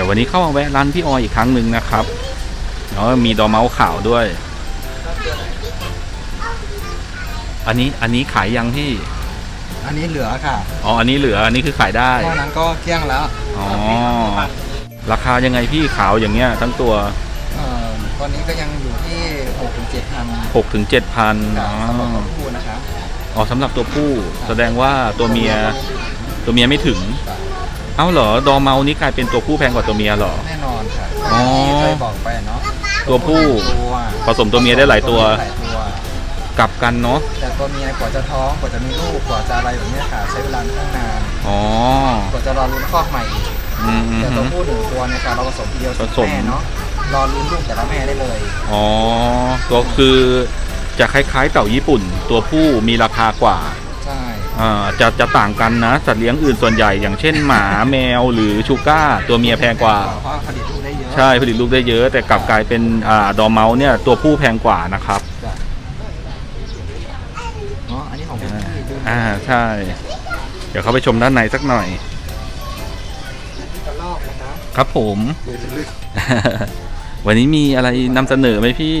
ดี๋ยววันนี้เข้ามาแวะร้านพี่ออยอีกครั้งหนึ่งนะครับแล้วก็มีดอร์เมาส์ขาวด้วย อันนี้อันนี้ขายยังพี่ อันนี้เหลือค่ะอ๋ออันนี้เหลืออันนี้คือขายได้นอกนั้นก็เกลี้ยงแล้วอ๋อ ราคายังไงพี่ขาวอย่างเงี้ย ทั้งตัวเอ่อตอนนี้ก็ยังอยู่ที่6ถึง7พัน6ถึง7พันจาอ๋กอสำหรับคู่นะครับอ๋อสำหรับตัวผู้แสดงว่าตัวเมียตัวเมียไม่ถึง เอ้าเหรอดอร์เมาส์นี้กลายเป็นตัวผู้แพงกว่าตัวเมียเหรอ แน่นอนค่ะอ๋อ ที่เคยบอกไปเนาะตัวผู้ ตัวผสมตัวเมียได้หลายตัว หลายตัว กลับกันเนาะแต่ตัวเมียกว่าจะท้องกว่าจะมีลูกกว่าจะอะไรแบบเนี้ยค่ะ ใช้เวลาค่อนข้างนานอ๋อกว่าจะรอลุ้นคอกใหม่อีกอืมอืมแต่อืตัวม ผู้หนึ่งตัวเนี่ยค่ะเราผสมทีเดียวผสม แม่เนาะรอลุ้นลูกแต่ละแม่ได้เลยอ๋อ ตัวคือจะคล้ายๆเต่าญี่ปุ่น ตัวผู้มีราคากว่าใช่อ่า จะจะต่างกันนะ สัตว์เลี้ยงอื่นส่วนใหญ่อย่างเช่นหมาแมวหรือชูก้า ตัวเมียแพงกว่า เพราะผลิตลูกได้เยอะ ใช่ผลิตลูกได้เยอะ แต่กลับกลายเป็นอ่าดอร์เมาส์เนี่ยตัวผู้แพงกว่านะครับจ้ะเนาะอันนี้ของคุณพี่ดูอ่าใช่ เดี๋ยวเขาไปชมด้านในสักหน่อยที่กระลอกนะคะครับผมดูลึกวันนี้มีอะไรนำเสนอไหมพี่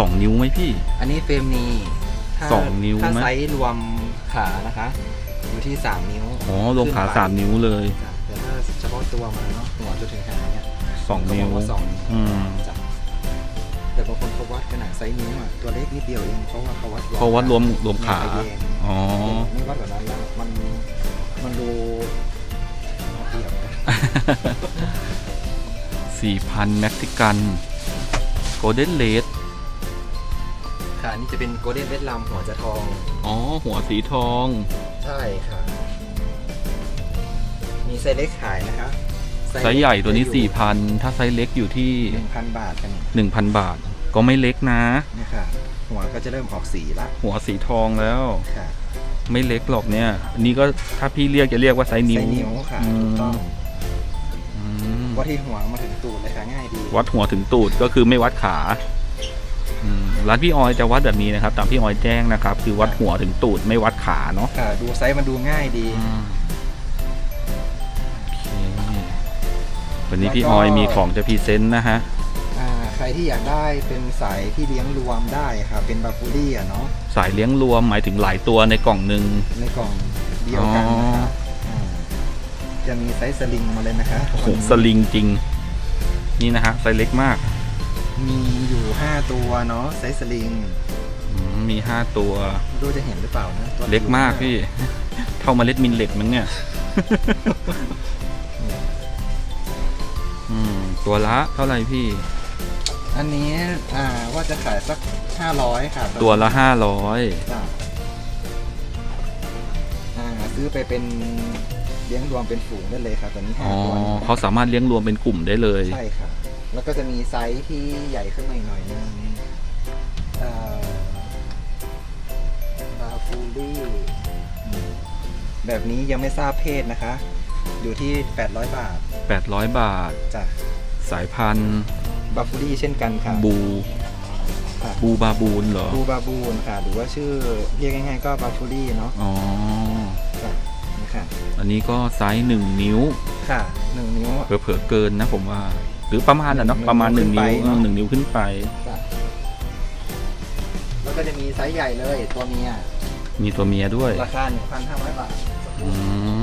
สองนิ้วไหมพี่ อันนี้เฟรมนีถ้าสองนิ้วถ้าไหม ไซส์รวมขานะคะ อยู่ที่3นิ้วอ๋อรวมขาสามนิ้วเลยจ้ะแต่ถ้าเฉพาะตัวมันเนาะหัวจนถึงหางเนี่ยสองนิ้วก็บกาสองนิ้วอืม จ้ะแต่บางคนเขาวัดขนาดไซส์นิ้วอะตัวเล็กนิดเดียวเองเพราะว่าเขาวัดเพราะวัดรวมรวมขาเองอ๋อ ไม่วัดแบบนั้นแล้วมันมันดูเอาเปรียบนะสี่พันเม็กซิกันโกลเด้นเลด ค่ะนี่จะเป็นโกลเด้นเวทลัมหัวจะทอง อ๋อ หัวสีทอง ใช่ค่ะ มีไซส์เล็กขายนะคะไซส์ใหญ่ตัวนี้สี่พันถ้าไซส์เล็กอยู่ที่ หนึ่งพันบาทกันหนึ่งพันบาท ก็ไม่เล็กนะเนี่ยค่ะ หัวก็จะเริ่มออกสีละหัวสีทองแล้ว ค่ะไม่เล็กหรอกเนี่ยอันนี้ก็ถ้าพี่เรียกจะเรียกว่าไซส์นิ้วไซส์นิ้วค่ะอืถูกมต้องอืมวัดที่หัวมาถึงตูดเลยค่ะง่ายดีวัดหัวถึงตูดก็คือไม่วัดขาอืม ร้านพี่ออยจะวัดแบบนี้นะครับ ตามพี่ออยแจ้งนะครับ คือวัดหัวถึงตูดไม่วัดขาเนาะค่ะดูไซส์มันดูง่ายดี อืมโอเควันนี้พี่ออยมีของจะพรีเซนต์นะฮะ อ่าใครที่อยากได้เป็นสายที่เลี้ยงรวมได้ค่ะเป็นบาฟูรี่อะเนาะสายเลี้ยงรวมหมายถึงหลายตัวในกล่องหนึ่ง ในกล่องเดียวกันนะคะาจะมีไซส์สลิงมาเลยนะคะโอ้โหสลิงจริง นี่นะฮะไซส์เล็กมาก มีอยู่ 5 ตัวเนาะไซส์สลิงอืมมีห้าตัว ไม่รู้จะเห็นหรือเปล่านะตัวเล็กมากพี่ เท่าเมล็ดมินเล็ตมั้งเนี่ย อืม ตัวละเท่าไหร่พี่ อันนี้อ่าว่าจะขายสัก 500ค่ะตัวละห้าร้อยจ้ะอ่าซื้อไปเป็นเลี้ยงรวมเป็นฝูงได้เลยค่ะตอนนี้อ๋อ5ตัวนี้เขาสามารถเลี้ยงรวมเป็นกลุ่มได้เลย ใช่ค่ะ แล้วก็จะมีไซส์ที่ใหญ่ขึ้นมาอีกหน่อยนึงอ่าบาฟูลี่แบบนี้ยังไม่ทราบเพศนะคะ อยู่ที่ 800 บาท 800 บาทจ้ะสายพันธุ์บาฟูลี่เช่นกันค่ะ บูค่ะบูบาบูนเหรอ บูบาบูนค่ะ หรือว่าชื่อเรียกง่ายๆก็บาฟูลี่เนาะ อ๋อค่ะนี่ค่ะอันนี้ก็ไซส์หนึ่งนิ้ว ค่ะหนึ่งนิ้ว เผลอๆเกินนะผมว่า หรือประมาณอะเนาะประมาณหนึ่งนิ้วหนึ่งนิ้วขึ้นไปเออหนึ่งนิ้วขึ้นไป จ้ะแล้วก็จะมีไซส์ใหญ่เลยตัวเมียมีตัวเมียด้วยราคา 1,500 บาท อืม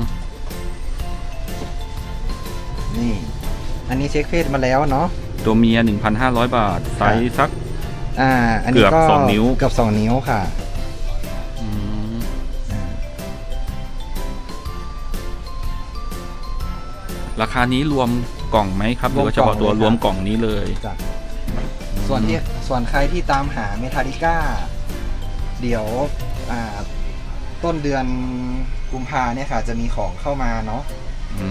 นี่ อันนี้เช็คเพศมาแล้วเนาะ ตัวเมีย 1,500 บาท ไซส์สัก อ่า อันนี้เกือบก็สองนิ้ว เกือบสองนิ้วค่ะอืมอ่าราคานี้รวม กล่องไหมครับหรือว่าเฉพาะตัวรวมกล่องนี้เลยจ้ะส่วนที่ส่วนใครที่ตามหาเมทาลิก้า เดี๋ยวอ่าต้นเดือนกุมภาเนี่ยค่ะ จะมีของเข้ามาเนาะอื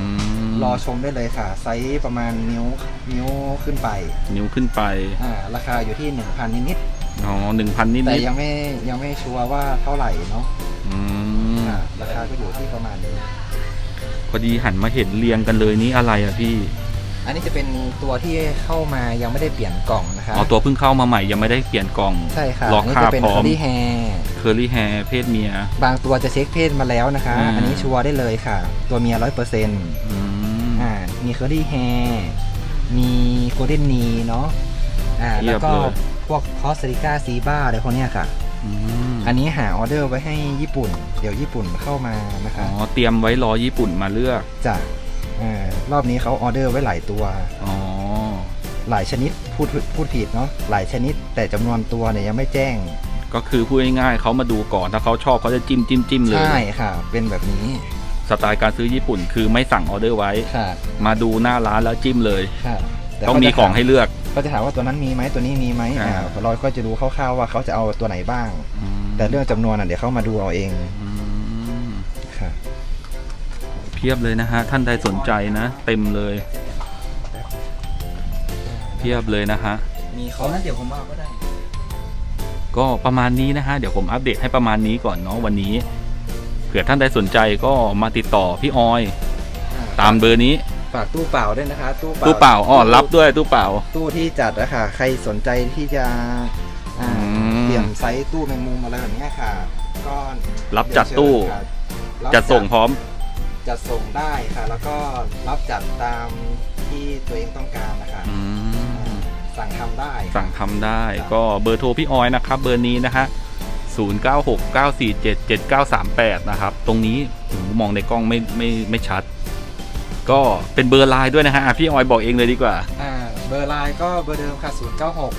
มรอชมได้เลยค่ะ ไซส์ประมาณนิ้วนิ้วขึ้นไปนิ้วขึ้นไปอ่าราคาอยู่ที่1,000นิดอ๋อหนึ่งพันนิดๆแต่นิดยังไม่ยังไม่ชัวร์ว่าเท่าไหร่เนาะอืมอ่าราคาก็อยู่ที่ประมาณนี้ พอดีหันมาเห็นเรียงกันเลยนี่อะไรอะพี่ อันนี้จะเป็นตัวที่เข้ามายังไม่ได้เปลี่ยนกล่องนะคะอ๋อตัวเพิ่งเข้ามาใหม่ยังไม่ได้เปลี่ยนกล่องใช่ค่ะล็อกอันนี้คาจะเป็นพร้อคมอรี่แฮร์เคอรี่แฮร์เพศเมีย บางตัวจะเช็คเพศมาแล้วนะคะ อืม อันนี้ชัวร์ได้เลยค่ะ ตัวเมียร้อยเปอร์เซ็นต์อืม อ่ามีเคอรี่แฮร์มีโกลเด้นนีเนาะอ่าเรีแล้ยวบก็เลย พวกคอสติก้าซีบ้าอะไรพวกเนี้ยค่ะ อืมอันนี้หาออเดอร์ไว้ให้ญี่ปุ่น เดี๋ยวญี่ปุ่นเข้ามานะอ๋คะอเตรียมไว้รอญี่ปุ่นมาเลือก จะอ่ารอบนี้เขาออเดอร์ไว้หลายตัว อ๋อ หลายชนิดพูดพูดผิดเนาะหลายชนิดแต่จำนวนตัวเนี่ยยังไม่แจ้ง ก็คือพูดง่ายๆเขามาดูก่อนถ้าเขาชอบเขาจะจิ้มจิ้มจิ้มเลยใช่ค่ะ เป็นแบบนี้สไตล์การซื้อญี่ปุ่น คือไม่สั่งออเดอร์ไว้ ค่ะมาดูหน้าร้านแล้วจิ้มเลยค่ะแต้องมีของให้เลือกก็จะถามว่าตัวนั้นมีไหมตัวนี้มีไหมอ่าอ่าเราก็จะรู้คร่าวๆว่าเขาจะเอาตัวไหนบ้างอืมแต่เรื่องจำนวนอะเดี๋ยวเขามาดูเอาเองอืมค่ะ เพียบเลยนะฮะ ท่านใดสนใจนะ เต็มเลย เพียบเลยนะฮะ มีเขานั้นเดี๋ยวผมเอาก็ได้ ก็ประมาณนี้นะฮะ เดี๋ยวผมอัปเดตให้ประมาณนี้ก่อนเนาะวันนี้ เผื่อท่านใดสนใจก็มาติดต่อพี่ออย ตามเบอร์นี้ ฝากตู้เปล่าด้วยนะคะ ตู้เปล่าตู้เปล่าอ้อรับด้วยตู้เปล่า ตู้ที่จัดอะค่ะใครสนใจที่จะอ่าอืมเปลี่ยนไซส์ตู้แมงมุมอะไรแบบเนี้ยค่ะ ก็รับจัดตู้ เรียนเชิญค่ะรับจะส่งพร้อม จัดส่งได้ค่ะ แล้วก็รับจัดตามที่ตัวเองต้องการนะคะอืมสั่งทำได้ค่ะสั่งทำได้ก็เบอร์โทรพี่ออยนะครับ เบอร์นี้นะฮะ0969477938 นะครับ ตรงนี้ผมมองในกล้องไม่ไม่ไม่ชัด ก็เป็นเบอร์ไลน์ด้วยนะฮะอะพี่ออยบอกเองเลยดีกว่า อ่าเบอร์ไลน์ก็เบอร์เดิมค่ะ 0 9 6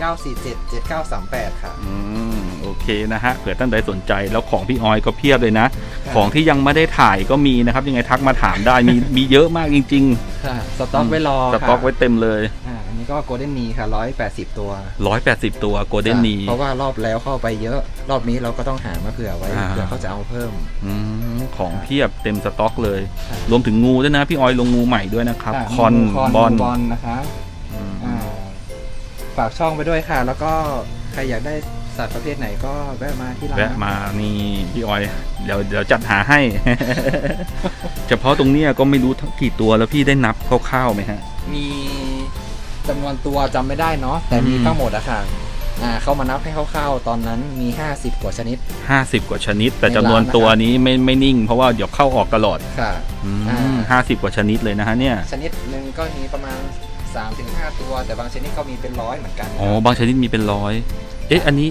9 4 7 7 9 3 8 ค่ะ อืม โอเคนะฮะเผื่อท่านใดสนใจแล้วของพี่ออยก็เพียบเลยนะครับ ของที่ยังไม่ได้ถ่ายก็มีนะครับ ยังไงทักมาถามได้มีมีเยอะมากจริงค่ะสต็อกไว้รอๆสต็อกไว้เต็มเลย อ่าอันนี้ก็โกลเด้นนีค่ะ180ตัว180 ตัวโกลเด้นนีเพราะว่ารอบแล้วเข้าไปเยอะ รอบนี้เราก็ต้องหามาเผื่อไว้อ่าเผื่อเขาจะเอาเพิ่ม ของเพียบเต็มสต็อกเลยครับรวมถึงงูด้วยนะ พี่ออยลงงูใหม่ด้วยนะครับะคอนคอนบอลบอลนะคะอืมอ่าฝากช่องไปด้วยค่ะ แล้วก็ใครอยากได้ สัตว์ประเภทไหนก็แวะมาที่ร้านแวะมานี่พี่ออย เดี๋ยวเดี๋ยวจัดหาให้ เฉพาะตรงเนี้ยก็ไม่รู้ทั้งกี่ตัวแล้วพี่ได้นับคร่าวๆไหมฮะ มีจำนวนตัวจำไม่ได้เนาะแต่มีอืม ทั้งหมดอะค่ะอ่าเข้ามานับให้คร่าวๆตอนนั้นมี 50 กว่าชนิดห้าสิบกว่าชนิด แต่ในจำนวนร้านนะครับ ตัวนี้ไม่ไม่นิ่ง เพราะว่าเดี๋ยวเข้าออกตลอดค่ะอ่า ห้าสิบกว่าชนิดเลยนะฮะเนี่ย ชนิดหนึ่งก็มีประมาณ 3-5ตัว แต่บางชนิดก็มีเป็นร้อยเหมือนกันอ๋อ บางชนิดมีเป็นร้อย เอ๊ะ อันนี้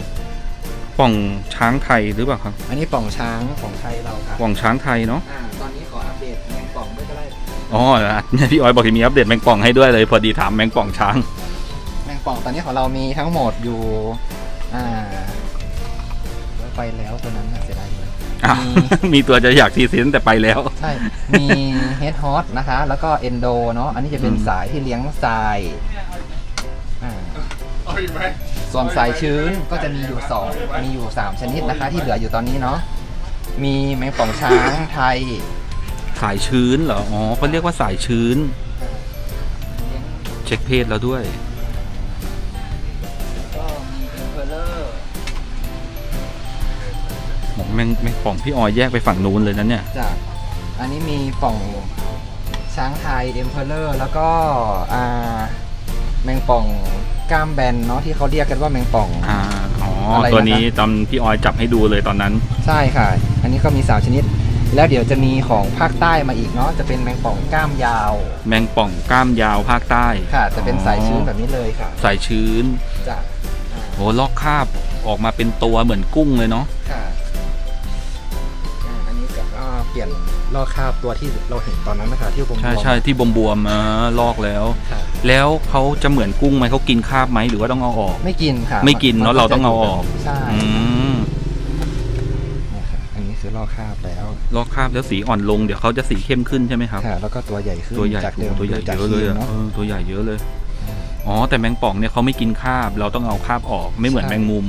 ป่องช้างไทยหรือเปล่าครับอันนี้ป่องช้างของไทยเราค่ะป่องช้างไทยเนาะอ่าตอนนี้ขออัปเดตแมงป่องด้วยก็ได้อ๋อเนี่ยพี่ออยบอกจะมีอัปเดตแมงป่องให้ด้วยเลย พอดีถามแมงป่องช้าง แมงป่องตอนนี้ของเรามีทั้งหมดอยู่อ่า ไปแล้วตัวนั้นน่าเสียดายเลย อ้าวมีมีตัวจะอยากทีเซนแต่ไปแล้ว ใช่ มีเฮดฮอตนะคะ แล้วก็เอนโดเนาะ อันนี้จะเป็นอืม สายที่เลี้ยงทรายอ่าส่วนสายชื้นก็จะมีอยู่สองมีอยู่สามชนิดนะคะ ที่เหลืออยู่ตอนนี้เนาะ มีแมงป่องช้างไทย สายชื้นเหรอ อ๋อเขาเรียกว่าสายชื้น เช็คเพศแล้วด้วย แมงแมงป่องพี่ออยแยกไปฝั่งนู้นเลยนะเนี่ย จากอันนี้มีป่องช้างไทยเอ็มเพลเลอร์แล้วก็อ่าแมงป่องกล้ามแบนเนาะที่เขาเรียกกันว่าแมงป่อง อ่า อ๋อ อะไรตัวนะครับนี้ตอนพี่ออยจับให้ดูเลยตอนนั้น ใช่ค่ะ อันนี้ก็มีสามชนิด แล้วเดี๋ยวจะมีของภาคใต้มาอีกเนาะจะเป็นแมงป่องก้ามยาวแมงป่องกล้ามยาวภาคใต้ค่ะ จะเป็นสายชื้นแบบนี้เลยค่ะสายชื้นจะอ่าโอ้ลอกคราบออกมาเป็นตัวเหมือนกุ้งเลยเนาะ เปลี่ยนลอกคราบตัวที่เราเห็นตอนนั้นนะคะที่บวมๆใช่ใช่ที่บวมๆอ่าลอกแล้ว ค่ะแล้วเขาจะเหมือนกุ้งไหมเขากินคราบไหมหรือว่าต้องเอาออก ไม่กินค่ะไม่กินเนอะเราต้องเอาออก ใช่อืมเนี่ยค่ะอันนี้คือลอกคราบแล้วลอกคราบแล้วสีอ่อนลงเดี๋ยวเขาจะสีเข้มขึ้นใช่ไหมครับ ค่ะแล้วก็ตัวใหญ่ขึ้นตัวใหญ่จากเดิมตัวใหญ่จากเยอะเลยครีมอะเนาะเออตัวใหญ่เยอะเลยอ๋อแต่แมงป่องเนี่ยเขาไม่กินคราบ เราต้องเอาคราบออกไม่เหมือนใช่ แมงมุม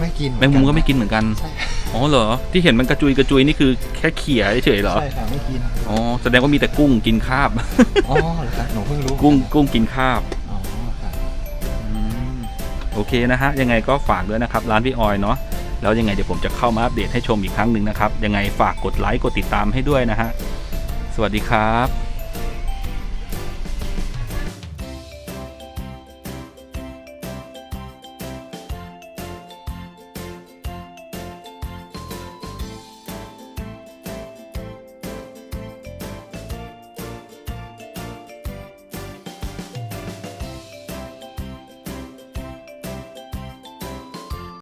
ไม่กินแมงมุมก็ไม่กินเหมือนกัน ใช่ อ๋อเหรอ ที่เห็นมันกระจุยกระจุยนี่คือแค่เขี่ยเฉยๆเหรอ ใช่ค่ะไม่กิน อ๋อ แสดงว่ามีแต่กุ้งกินคราบ อ๋อเหรอคะหนูเพิ่งรู้กุ้งกุ้งกินคราบ อ๋อค่ะอืมโอเคนะฮะ ยังไงก็ฝากด้วยนะครับ ร้านพี่ออยเนาะแล้วยังไงเดี๋ยวผมจะเข้ามาอัปเดตให้ชมอีกครั้งหนึ่งนะครับ ยังไงฝากกดไลค์กดติดตามให้ด้วยนะฮะ สวัสดีครับ